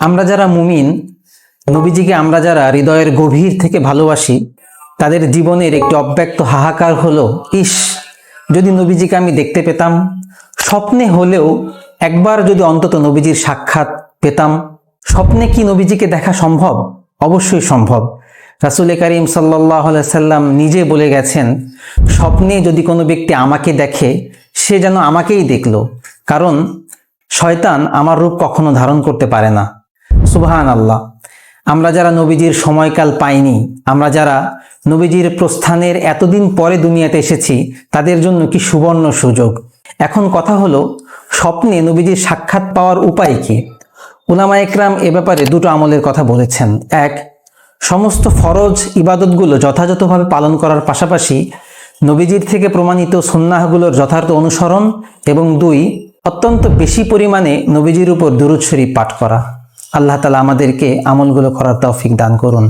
আমরা যারা মুমিন, নবীজিকে আমরা যারা হৃদয়ের গভীর থেকে ভালোবাসি, তাদের জীবনের একটি অব্যক্ত হাহাকার হলো, ইস, যদি নবীজিকে আমি দেখতে পেতাম, স্বপ্নে হলেও একবার যদি অন্তত নবীজির সাক্ষাৎ পেতাম, স্বপ্নে কি নবীজিকে দেখা সম্ভব? অবশ্যই সম্ভব। রাসুল করিম সাল্লাহ সাল্লাম নিজে বলে গেছেন, স্বপ্নে যদি কোনো ব্যক্তি আমাকে দেখে, সে যেন আমাকেই দেখল, কারণ শয়তান আমার রূপ কখনো ধারণ করতে পারে না। সুবহান আল্লাহ আমরা যারা নবীজির সময়কাল পাইনি, আমরা যারা নবীজির প্রস্থানের এতদিন পরে দুনিয়াতে এসেছি, তাদের জন্য কি সুবর্ণ সুযোগ? এখন কথা হলো, স্বপ্নে নবীজির সাক্ষাৎ পাওয়ার উপায় কি? উলামা একরাম এ ব্যাপারে দুটো আমলের কথা বলেছেন। এক, সমস্ত ফরজ ইবাদতগুলো যথাযথভাবে পালন করার পাশাপাশি নবীজির থেকে প্রমাণিত সুন্নাহগুলোর যথার্থ অনুসরণ এবং দুই, অত্যন্ত বেশি পরিমাণে নবীজির উপর দুরুদ শরীফ পাঠ করা। আল্লাহ তালা আমাদেরকে আমলগুলো করার তৌফিক দান করুন।